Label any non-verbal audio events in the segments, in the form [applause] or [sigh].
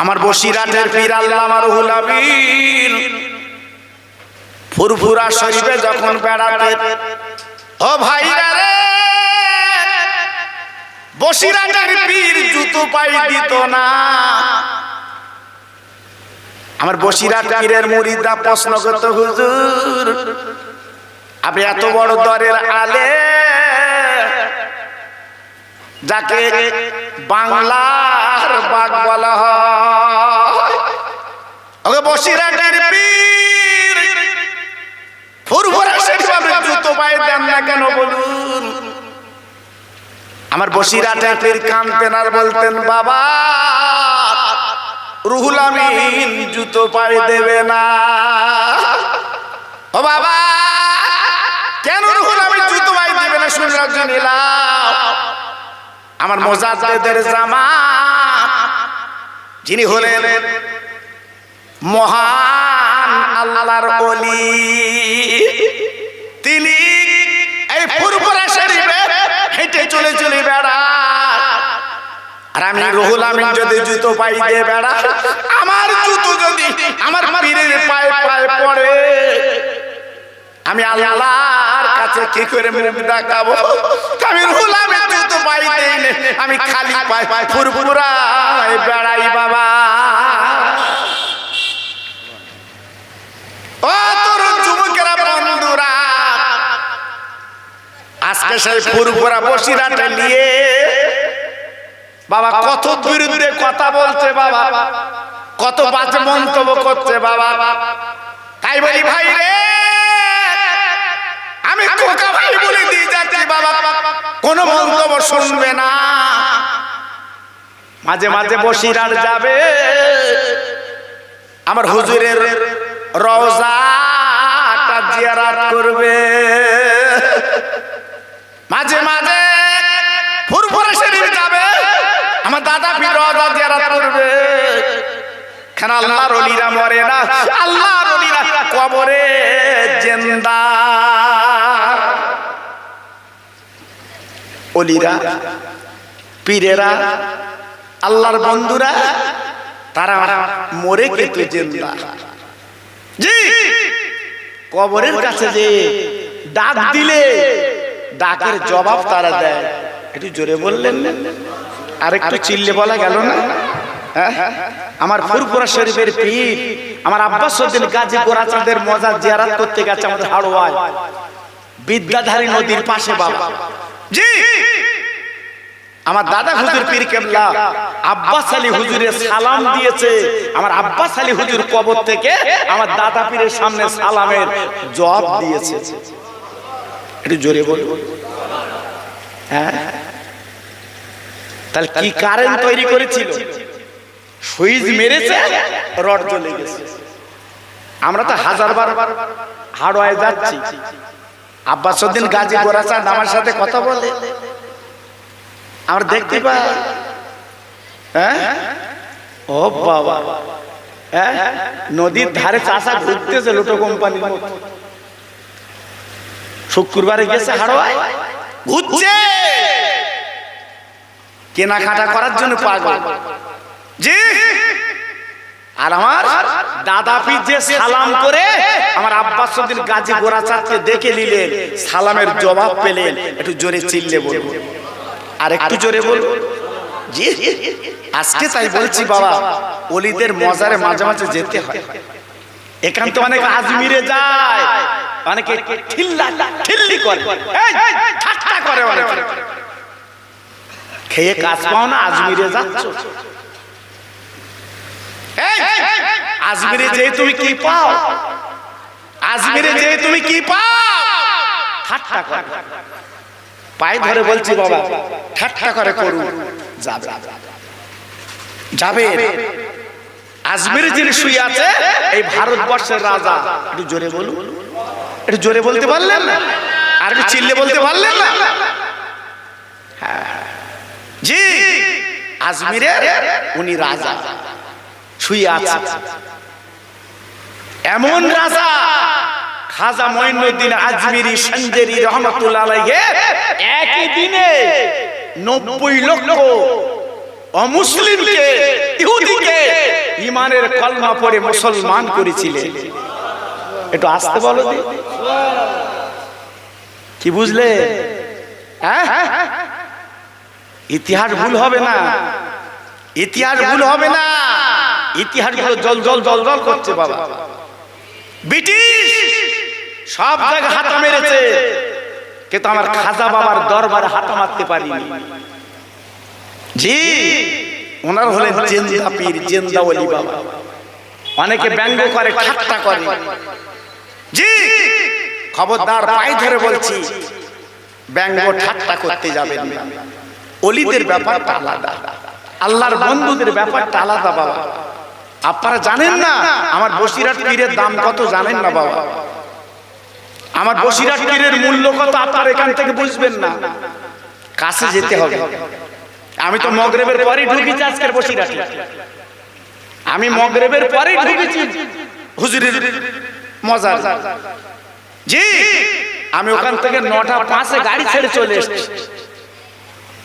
আমার বসিরাটের পীর আল্লামা রুহুল আমিন ফুরফুরা শরীফে যখন বেড়াতে, ও ভাইরা রে, বসিরাটের পীর জুতো পাই দিত না। আমার বসিরাট পীরের মুরিদরা প্রশ্ন করত, হুজুর, আপনি এত বড় দরের আলে, যাকে বাংলার বাঘ বলা হয়? জুতো না কেন বলুন? আমার বসিরাটের পীর কানতেন আর বলতেন, বাবা, রুহুল আমিন জুতো পায়ে দেবে না। ও বাবা, কেন রুহুল আমিন জুতো পায়ে দেবে না শুনে রাখছেন আমার মোজাদ্দেদের জামা যিনি হলেন মহান আল্লাহর অলি তিনি এই ফুরফুরা শরীফে হেঁটে চলে চলে বেড়া। আর আমি রহুল আমিন যদি জুতো পাই দিয়ে বেড়া আমার জুতো যদি আমার পীরের পায়ে পায়ে পড়ে। আমি আল্লাহর কাছে কি করে মুখ দেখাবো? আমি রহুল আমিন জুতো পাই দেই আমি খালি পায়ে পায়ে ফুরফুরায় বেড়াই বাবা ও তরুণ যুবকেরা বন্ধুরা, আজকে সেই ফুরফুরা বসিরাটে নিয়ে বাবা কত বিরুদ্ধে কথা বলছে বাবা, কত বাজে মন্তব্য করছে বাবা। তাই বলি, ভাই রে, আমি খোকা ভাই বলে দিয়ে যাচ্ছি বাবা, কোন মন্তব্য শুনবে না। মাঝে মাঝে বসিরাট যাবে, আমার হুজুরের রওজাটা জিয়ারাত করবে। মাঝে মাঝে ফুরফুরা শরীফ যাবে, আমার দাদা পীর রওজা জিয়ারাত করবে। কেন আল্লাহর ওলিরা মরে না? আল্লাহর ওলিরা কবরে জিন্দা। ওলিরা পীরেরা, আল্লাহর বন্ধুরা, তারা মরে কিন্তু জিন্দা। জি। কবরের কাছে যে ডাক দিলে ডাকের জবাব তারা দেয়। একটু জোরে বললেন আর একটু চিল্লে বলা গেল না? হ্যাঁ? আমার ফুরপুরা শরীফের পীর আমার আব্বাস উদ্দিন গাজী গোরাচাঁদের মজা জিয়ারাত করতে গেছে আমাদের হাড়োয়ায় বিদ্যাধারী নদীর পাশে বাবা। জি। আমার দাদা হুজুর পীর কেবলা। আব্বাস আলী হুজুরের সালাম দিয়েছে। আমার আব্বাস আলী হুজুর কবর থেকে আমার দাদা পীরের সামনে সালামের জবাব দিয়েছে। একটু জোরে বল হ্যাঁ। তাহলে কি কারেন্ট তৈরি করেছিল? সুইচ মেরেছে রড জ্বলে গেছে। আমরা তো হাজার বার হাড়োয়ায় যাচ্ছি। আব্বাসুদ্দিন গাজী গোরাচাঁদ আমার সাথে কথা বলে। আমরা দেখতে পাই। হ্যাঁ? ও বাবা। হ্যাঁ? নদীর ধারে চাষা ঘুরতেছে লোটো কোম্পানির মতো। শুক্রবারে গেছে হাড়োয়ায়? ঘুরছে! কেনাকাটা করার জন্য পাগল। জি। আর আমার দাদা পীর যে সালাম করে আমার আব্বাস উদ্দিন গোড়া গোরাচাঁদকে দেখে নিলেন। সালামের জবাব পেলেন। একটু জোরে চিল্লে বলব। আর একটু জোরে বল জি আজকে তাই বলছি বাবা অলিদের মজারে মাঝে মাঝে যেতে হয়। এখান তো অনেক আজমিরে যায়। অনেকে ঠিল্লা ঠিল্লি করে। এই, ঠাট্টা করে অনেক। খেয়ে কাজ পাও না আজমিরে যাচ্ছ। এই, আজমিরে যে তুমি কি পাও? আজমিরে যে তুমি কি পাও? ঠাট্টা করে। পায়ে ধরে বলছি বাবা ঠাট্টা করে করুন। যাবে। যাবে। আজমির যিনি শুয়ে আছে এই ভারতবর্ষের রাজা। একটু জোরে বলুন। একটু জোরে বলতে পারলেন? না আর একটু চিল্লে বলতে পারলেন? না। জি আজমিরের উনি রাজা। শুয়ে আছে। এমন রাজা খাজা মঈনুদ্দিন আজমিরি সঞ্জেরি রহমতুল্লাহ আলাইহি একই দিনে নব্বই লক্ষ অমুসলিমকে, ইহুদিকে ইমানের কলমা পড়ে মুসলমান করেছিলেন। একটু আসতে বলো দি। কি বুঝলে? হ্যাঁ? ইতিহাস ভুল হবে না। ইতিহাস ভুল হবে না। ইতিহাসগুলো জল জল জল জল করছে বাবা। ব্রিটিশ সব জায়গায় হাতা মেরেছে। কিন্তু আমার খাজা বাবার দরবারে হাতা মারতে পারিনি। জি। ওনার হলেন জেন্দা পীর জেন্দা ওলি বাবা। অনেকে ব্যঙ্গ করে ঠাট্টা করে। জি। খবরদার পায়ে ধরে বলছি ব্যঙ্গ ঠাট্টা করতে যাবেন না। অলিদের ব্যাপারটা আলাদা। আল্লাহর বন্ধুদের ব্যাপারটা আলাদা বাবা। আপনারা জানেন না আমার বসিরাট পীরের দাম কত জানেন না বাবা। আমার বসিরাট পীরের মূল্য কত আপনার এখান থেকে বুঝবেন না। কাছে যেতে হবে। আমি তো মগরেবের পরেই ঢুকেছি আজকের বসিরাটে আমি মগরেবের পরেই ঢুকেছি। হুজুরের মজা জি আমি ওখান থেকে নটা পাঁচে গাড়ি ছেড়ে চলে এসেছি।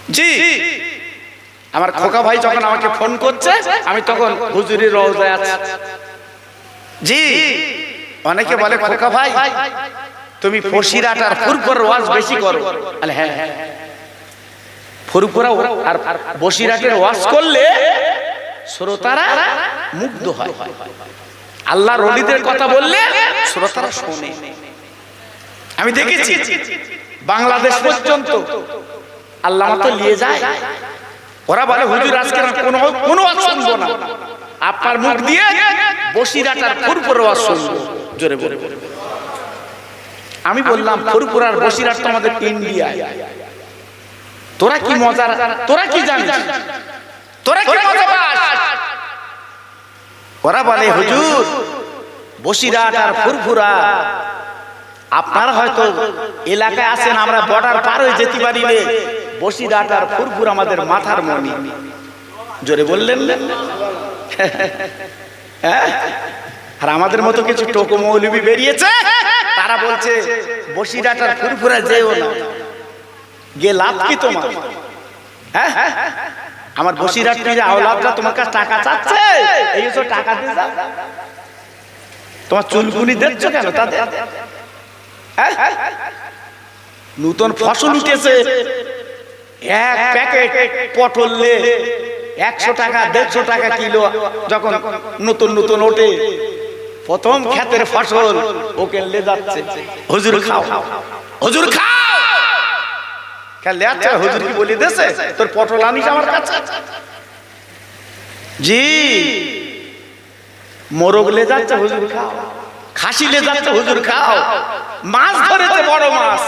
জি। আমার খোকা ভাই যখন আমাকে ফোন করছে আমি তখন হুজুরের রওজায় আছি। জি। অনেকে বলে খোকা ভাই তুমি ফসিরাট আর ফুরপুর ওয়াজ বেশি করো। আলে হ্যাঁ হ্যাঁ। ফুরপুরা আর বসিরাটের ওয়াজ করলে শ্রোতারা মুগ্ধ হয়। আল্লাহর রলিদের কথা বললে শ্রোতারা শোনে। আমি দেখেছি বাংলাদেশ পর্যন্ত আল্লাহ তো নিয়ে যায়। ওরা বলে হুজুর আজকে কোনো কোনো ওয়াজ শুনব না। আপনার মুখ দিয়ে বসিরাটার ফুরফুর ওয়াজ শুনব। জোরে বলে আমি বললাম ফুরপুর আর বসিরাট তো আমাদের ইন্ডিয়ায় তোরা কি মজার তোরা কি জানিস? তোরা কি মজা পাস ওরা বলে হুজুর বসিরাট আর ফুরফুরা আপনার হয়তো এলাকায় আছেন আমরা বর্ডার পার হয়ে যেতে পারি রে বসিরাট আর ফুরফুর আমাদের মাথার মনি জোরে বললেন? হ্যাঁ? [laughs] [laughs] আর আমাদের মতো কিছু টোকো মৌলবি বেরিয়েছে, তারা বলছে বসিরাট আর ফুরফুরা যেও না। গে লাভ কি তোমার? হ্যাঁ? আমার বসিরাট পীরে আওলাদরা তোমার কাছে টাকা চাচ্ছে? এই তো টাকা দিয়ে দাও তোমার চুলকুনি দিচ্ছ কেন তাদের? হ্যাঁ? নতুন ফসল উঠেছে। এক প্যাকেট পটল একশো টাকা, দেড়শো টাকা কিলো, যখন নতুন নতুন ওঠে প্রথম ক্ষেতের ফসল ওকে লে যাচ্ছে। হুজুর খাও। হুজুর খাও! খেলে আচ্ছা হুজুর কি বলি দেশে তোর পটল আনিস আমার কাছে? জি। মোরগ লে যাচ্ছে হুজুর খাও। খাসি লে যাচ্ছে হুজুর খাও। মাছ ধরেছে বড় মাছ।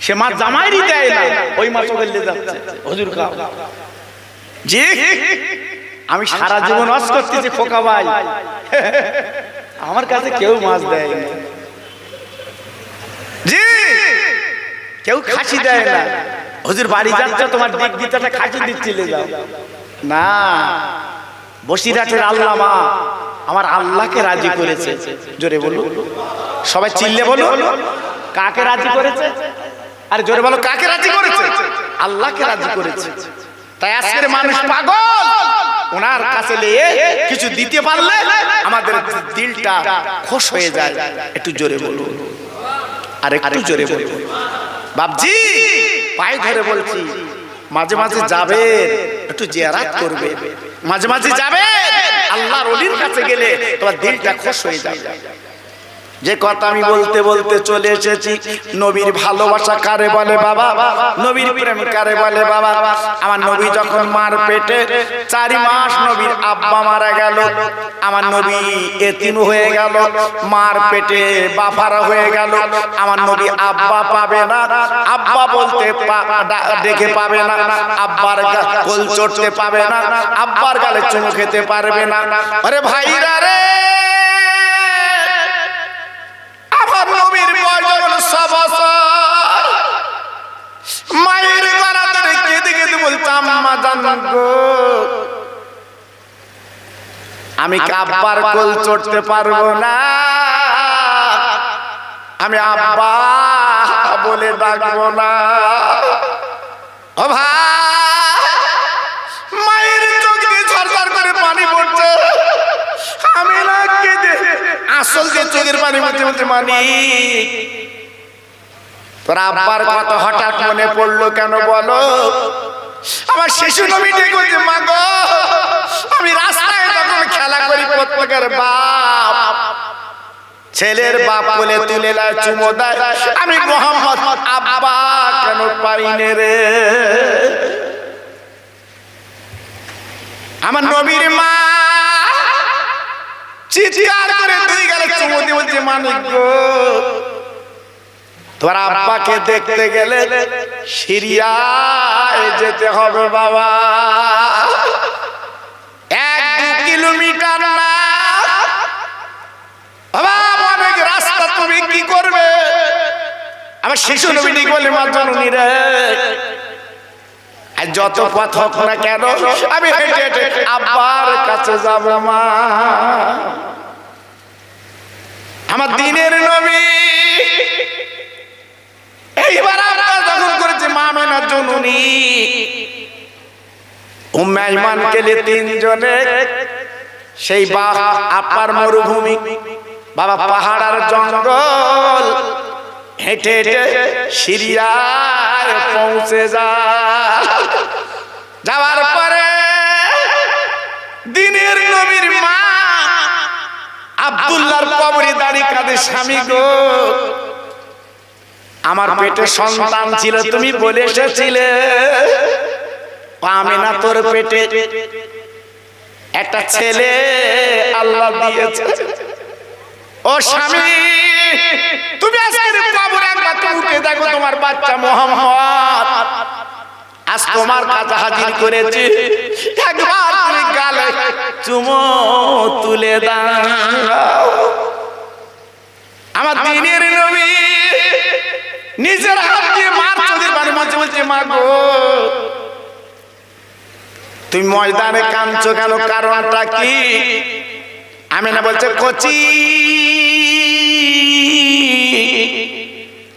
সে মাছ জামাইরই দেয় না। ওই মাছ ওকে লে যাচ্ছে। হুজুর খাও। জি। আমি সারা জীবন ওয়াজ করতেছি খোকা ভাই। আমার কাছে কেউ মাছ দেয় না জি। কেউ খাসি দেয় না। হুজুর বাড়ি যাচ্ছে তোমার দিক দিতে খাসি দিচ্ছিলে যাও। না। বসিরাটের আল্লামা আমার আল্লাহকে রাজি করেছে। জোরে বলো সবাই চিল্লে বলো কাকে রাজি করেছে? আর জোরে বলো কাকে রাজি করেছে? আল্লাহকে রাজি করেছে। তাই আজকের মানুষ পাগল। ওনার কাছে নিয়ে কিছু দিতে পারলে আমাদের দিলটা খোশ হয়ে যায়। একটু জোরে বলুন। আর একটু জোরে বলুন। বাবজি পায়ে ধরে বলছি। মাঝে মাঝে যাবে একটু জিয়ারাত করবে। মাঝে মাঝে যাবে। আল্লাহর অলির কাছে গেলে তোমার দিলটা খুশ হয়ে যাবে। যে কথা আমি বলতে বলতে চলে এসেছি। নবীর ভালোবাসা কারে বলে বাবা? নবীর প্রেম কারে বলে বাবা? আমার নবী যখন মার পেটে চারি মাস নবীর আব্বা মারা গেল। আমার নবী এতিম হয়ে গেল। মার পেটে বাফারা হয়ে গেল। আমার নবী আব্বা পাবে না। আব্বা বলতে ডেকে পাবে না। আব্বার কোল চড়তে পাবে না। আব্বার গালে চুমু খেতে পারবে না। আরে ভাইরা রে! আমি কাব্বার কোল চড়তে পারব না। আমি আব্বা বলে ডাকবো না। ও ভাই মায়ের ঝরঝর করে পানি পড়ছে। আমি আসল যে চোখের পানি মানি। তোর আব্বার কথা হঠাৎ মনে পড়ল কেন বলো? আমার শিশু নবী হয়েছে মা গো, আমি রাস্তায় তখন খেলা করি প্রত্যেকের বাপ। ছেলের বাপ বলে তুলে দেয় চুমো দেয়। আমি মোহাম্মদ আব্বা কেন পাই নে রে? আমার নবীর মা চিৎকার করে দুই গেলে চুমো দিয়ে বলছে, মানিক গো তোর আব্বাকে দেখতে গেলে সিরিয়ায় যেতে হবে, বাবা। এক দু কিলোমিটার না। রাস্তা তুমি কি করবে? আমার শিশু নবীনি বলে, মা জননী রে যত পথ হোক না কেন, আমি হেঁটে হেঁটে আব্বার কাছে যাব, মা। আমার দিনের নবী এইবার আমরা যখন করেছে মা মেনার জননী উম্মাইমান গেলে তিনজনে, সেই বা আপার মরুভূমি, বাবা পাহাড় আর জঙ্গল, হেঁটে হেঁটে সিরিয়ায় পৌঁছে যা যাওয়ার পরে দিনের নবীর মা আব্দুল্লাহর কবরে দাড়ি কাঁদে, স্বামী গো আমার পেটে সন্তান ছিল তুমি বলে এসেছিলে। আমি না তোর পেটে একটা ছেলে আল্লাহ দিয়েছে। ও স্বামী তুমি একবার উঠে দেখো তোমার বাচ্চা মোহাম্মদ। আজ তোমার কাছে হাজির করেছি। একবার তুমি গালে চুমো তুলে দাও। আমার দিনের নবী নিজের হাত দিয়ে মার, চোখের পানি মাঝে মাঝে মা গো তুমি ময়দানে কাঁদছো কেন? কারণটা কি? আমি না বলছে, কচি।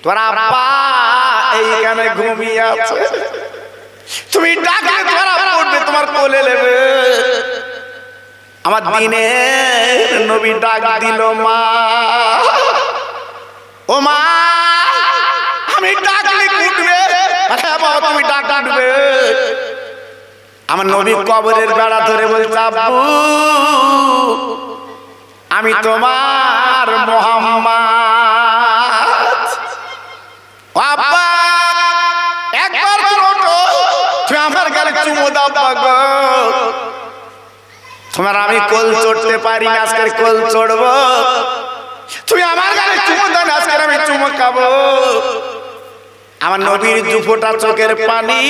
তোর ঘুমিয়ে আছে। তুমি তোমার কোলে নেবে। আমার দিনের নবী ডাক দিল, মা। ও মা। আমি ডাকলে উঠবে আরে বাবা, তুমি ডাক উঠবে আমার নবী কবরের বেড়া ধরে বলছে, আব্বু, আমি তোমার মোহাম্মদ। আব্বা, একবার তুমি তুমি আমার গালে চুমো দাও বাবা তোমার আমি কোল চড়তে পারি না আজকের কোল চড়বো। তুমি আমার গালে চুমো দাও আজকের আমি চুমো খাব। আমার নবীর দুফোটা চোখের পানি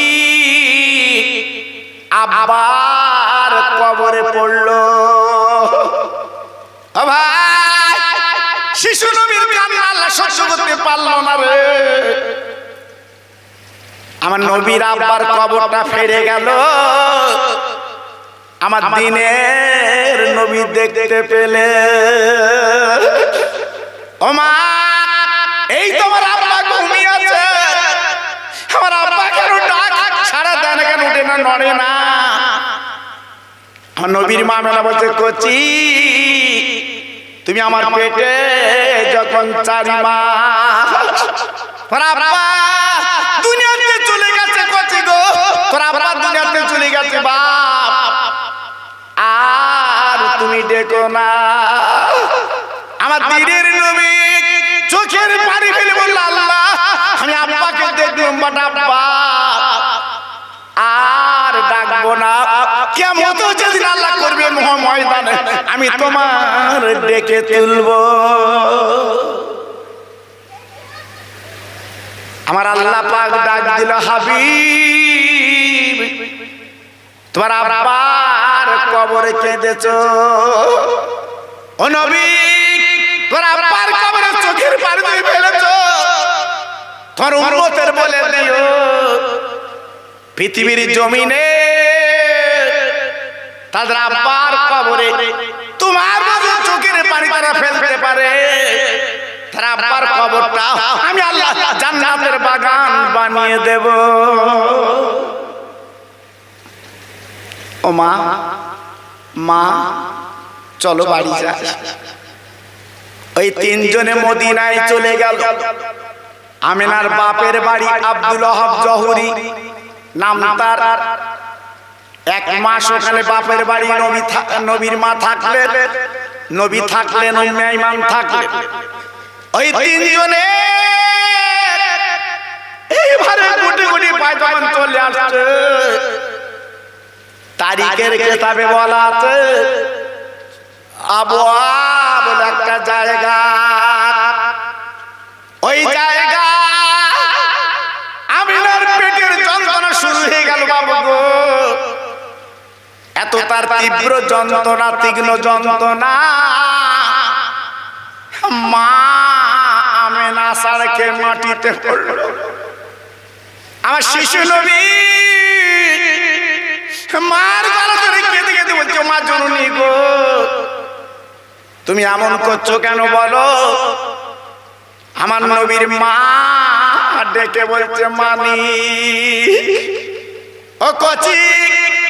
আবার কবরে পড়ল। ভাই শিশু নবীর কান্না আল্লাহ সহ্য করতে পারল না রে। আমার নবীর আব্বার কবরটা ফেরে গেল। আমার দিনের নবী দেখতে পেলে। ও নড়ে না। নবীর মা মেলা বলছে কচি তুমি আমার পেটে যখন চারি মাস দুনিয়াতে চলে গেছে কচি গো। তোর আব্বা দুনিয়াতে চলে গেছে বাপ। আর তুমি ডেকো না। আমার দিনের নবী চোখের পানি ফেলে বলল আল্লাহ আমি আব্বাকে দেখলাম বাট আব্বা ডাকবো না। কেমন যেদিন আল্লাহ করবে মহা ময়দানে আমি তোমার ডেকে তুলবো। আমার আল্লাহ পাক ডাক দিল হাবিব। তোমার আব্বার কবরে কেঁদেছ। ও নবী তোর আব্বার কবরে চোখের পানি ফেলেছ। তোর উন্মতের বলে দিও। পৃথিবীর জমিনে তাদের আব্বার কবরে তোমার মতো চোখের পানি তারা ফেলতে পারে। আমি আল্লাহ জান্নাতের বাগান বানিয়ে দেব। ও মা মা, চলো বাড়ি যাই। ওই তিনজনে মদিনায় চলে গেল। আমিনার বাপের বাড়ি আব্দুল ওহাব জহুরি, নাম তার এক মাস ওখানে বাপের বাড়ি, নবী নবীর মা থাকলেন। নবী থাকলেন, উম্মে ইমান থাকলেন। ওই তিনজনে এইভাবে গুটি গুটি পায় চলে আসছে। তারিখের কেতাবে বলা আছে আবহাওয়া একটা জায়গা এত তার তীব্র যন্ত্রণা, তীক্ষ্ণ যন্ত্রণা। মা, আমেনা সারকে মাটিতে পড়ল। আমার শিশু নবী মার গলা ধরে কেঁদে কেঁদে বলছে, মা জননী গো, তুমি এমন করছ কেন বলো? আমার নবীর মা ডেকে বলছে মানি ও কচি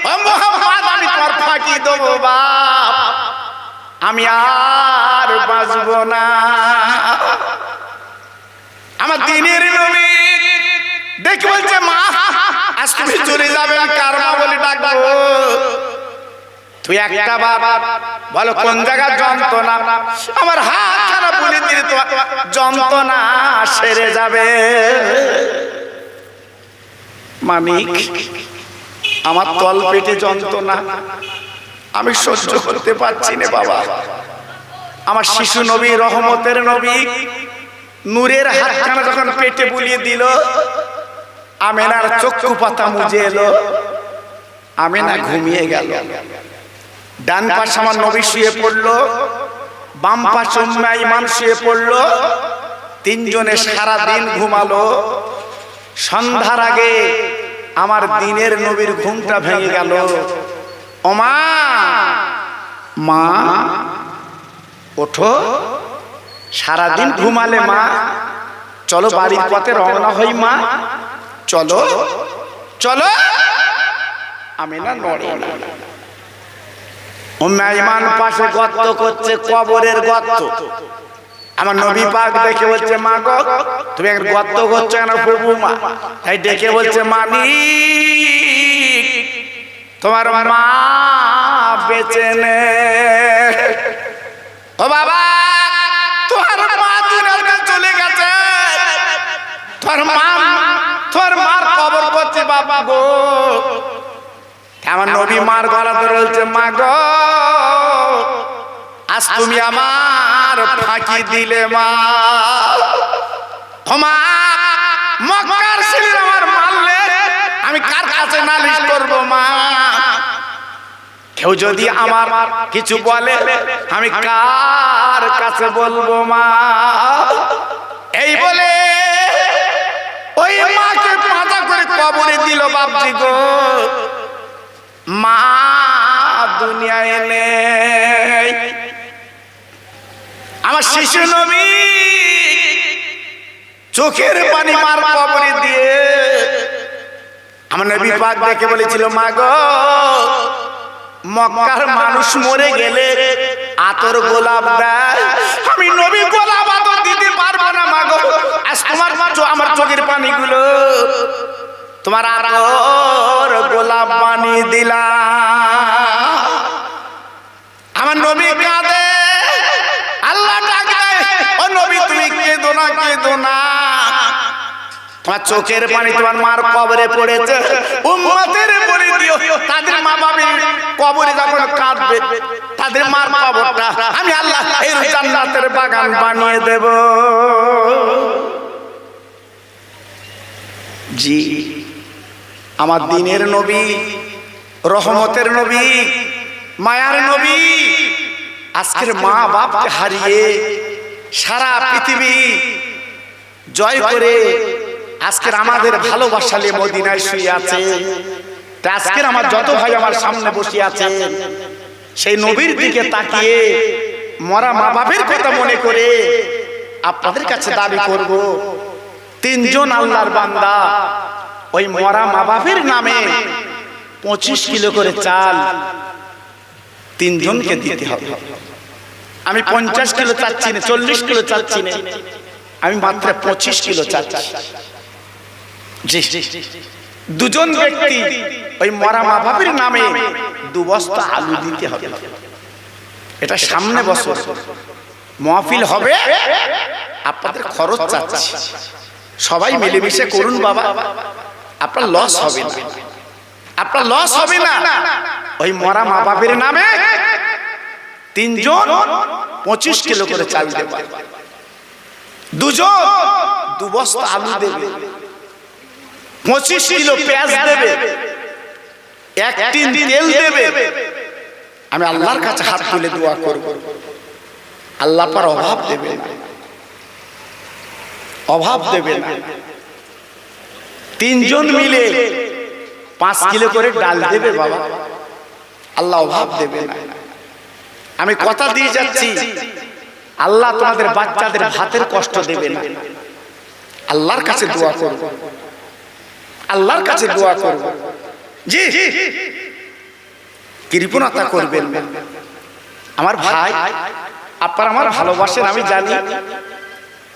ও মোহাম্মদ আমি তোমার ফাঁকি দেবো বাপ। আমি আর বাঁচবো না। আমার দিনের নবী দেখে বলছে মা আজ তুমি চলে যাবেন কার মা বলে ডাকবো? তুই একটা বাবা বলো কোন জায়গার যন্ত্রণা? আমার হাত খারাপ বলে দিলে তো যন্ত্রণা সেরে যাবে। মামিক আমার তল পেটে যন্ত্রণা। আমি সহ্য করতে পারছি না বাবা। আমার শিশু নবী রহমতের নবী নূরের হাতখানা যখন পেটে বুলিয়ে দিল আমেনার চক্ষু পাতা মুজে এলো। আমেনা ঘুমিয়ে গেল। ডান পাশে আমার নবী শুয়ে পড়ল। বাম পাশে উম্মে ইমান শুয়ে পড়ল। তিনজনে সারা দিন ঘুমালো। সন্ধ্যার আগে আমার দিনের নবীর ঘুমটা ভেঙে গেল। ওমা মা ওঠো। সারাদিন ঘুমালে মা। চলো বাড়ির পথে রওনা হই মা। চলো। চলো। আমি না নড়ে না। উম্মে ইমান পাশে গর্ত করছে কবরের গর্ত। আমার নবী পাক দেখে বলছে মা গো তুমি এক গর্ত করছ কেন প্রভু মা তাই ডেকে বলছে মানি তোমার মা বেঁচে নে। ও বাবা তোমার মা দুনিয়ার চলে গেছে। তোর মা তোর মার কবর করছে বাবা গো। আমার নবী মার গলা ধরে বলছে মা গো আজ তুমি আমার ফাঁকি দিলে মা। ক্ষমা। মক্কার ছেলে আমার মারলে আমি কার কাছে নালিশ করব মা? কেউ যদি আমার কিছু বলে আমি কার কাছে বলব মা? এই বলে ওই মাকে পাতা করে কবরে দিল বাপজি গো। মা দুনিয়ায় নেই। আমার শিশু নবী চোখের পানি মার কবরে দিয়ে আমার নবী পাক দেখে বলেছিল মা গো মক্কার মানুষ মরে গেলে আতর গোলাপ দেয়। আমি নবী গোলাপ আতর দিতে পারব না মা গো আজ তোমার আমার চোখের পানিগুলো তোমার আতর গোলাপ পানি দিলাম আমার নবী কাঁদে আল্লাহ ডাক দেয় ও নবী তুমি কেঁদো না তোমার চোখের পানি তোমার মার কবরে পড়েছে। উম্মতের বলে দিও। তাদের মা কবরে যখন তাদের মার কবরটা আমি আল্লাহ এর জান্নাতের বাগান বানিয়ে দেব। জি আমার দিনের নবী রহমতের নবী মায়ার নবী। আজকের মা বাপকে হারিয়ে সারা পৃথিবী জয় করে আজকের আমাদের ভালোবাসা ভালোবাসালে মদিনায় শুয়ে আছে। তা আজকের আমার যত ভাই আমার সামনে বসে আছে সেই নবীর দিকে তাকিয়ে মরা মা বাপের কথা মনে করে আপনাদের কাছে দাবি করব তিনজন আল্লাহর বান্দা ওই মরা মা বাপের নামে পঁচিশ কিলো করে চাল। তিনজনকে দিতে হবে। আমি পঞ্চাশ কিলো চাচ্ছি না চল্লিশ কিলো চাচ্ছি না। আমি মাত্র পঁচিশ কিলো চাচ্ছি জি। দুজন ব্যক্তি ওই মরা মা বাপের নামে দু বস্তা আলু দিতে হবে। এটা সামনে বছর। মহফিল হবে। আপনাদের খরচ চাচ্ছি। সবাই মিলেমিশে করুন বাবা। আপনার লস হবে না। আপনার লস হবে না। ওই মরা মা বাপের নামে তিনজন পঁচিশ কিলো করে চাল দেবে দুজন? দু বস্তা আলু দেবে। পঁচিশ কিলো পেঁয়াজ দেবে। এক টিন তেল দেবে। আমি আল্লাহর কাছে হাত তুলে দোয়া করব। আল্লাহ পার অভাব দেবে না। অভাব দেবে না। তিনজন মিলে পাঁচ কিলো করে ডাল দেবে বাবা। আল্লাহ অভাব দেবে না। আমি কথা দিয়ে যাচ্ছি। আল্লাহ তোমাদের বাচ্চাদের হাতের কষ্ট দেবে না। আল্লাহর কাছে দোয়া করব আল্লাহর কাছে দোয়া করব জি। কৃপণতা করবেন। আমার ভাই আপনারা আমার ভালোবাসেন আমি জানি।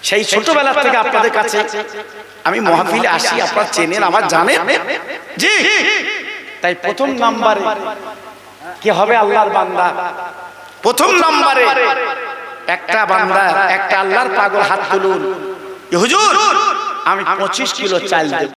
সেই ছোটবেলা থেকে আপনাদের কাছে আমি মহাফিলে আসি আপনারা চেনেন আমার জানেন? জি। তাই প্রথম নাম্বারে কি হবে আল্লাহর বান্দা? প্রথম নাম্বারে একটা বান্দা একটা আল্লাহর পাগল হাত তুলুন। হুজুর আমি পঁচিশ কিলো চাল দেব।